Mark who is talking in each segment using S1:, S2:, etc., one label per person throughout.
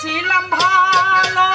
S1: ছিলাম ভালো।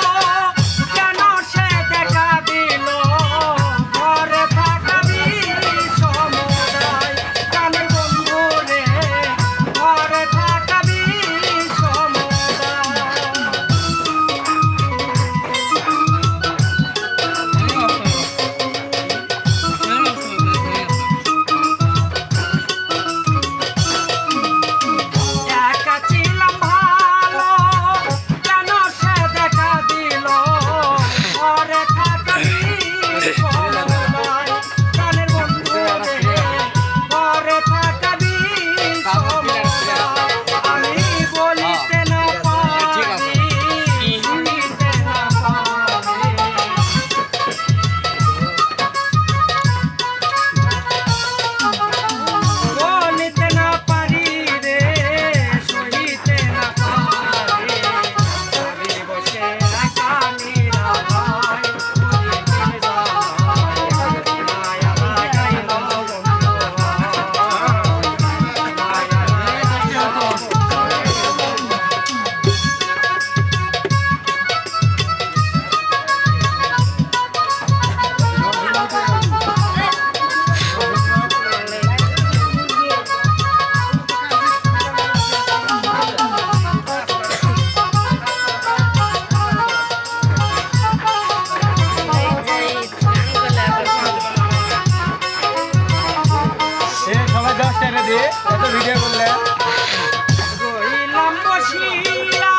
S2: দিয়ে এত ভিডিও করলে।
S1: রইলাম বসিয়া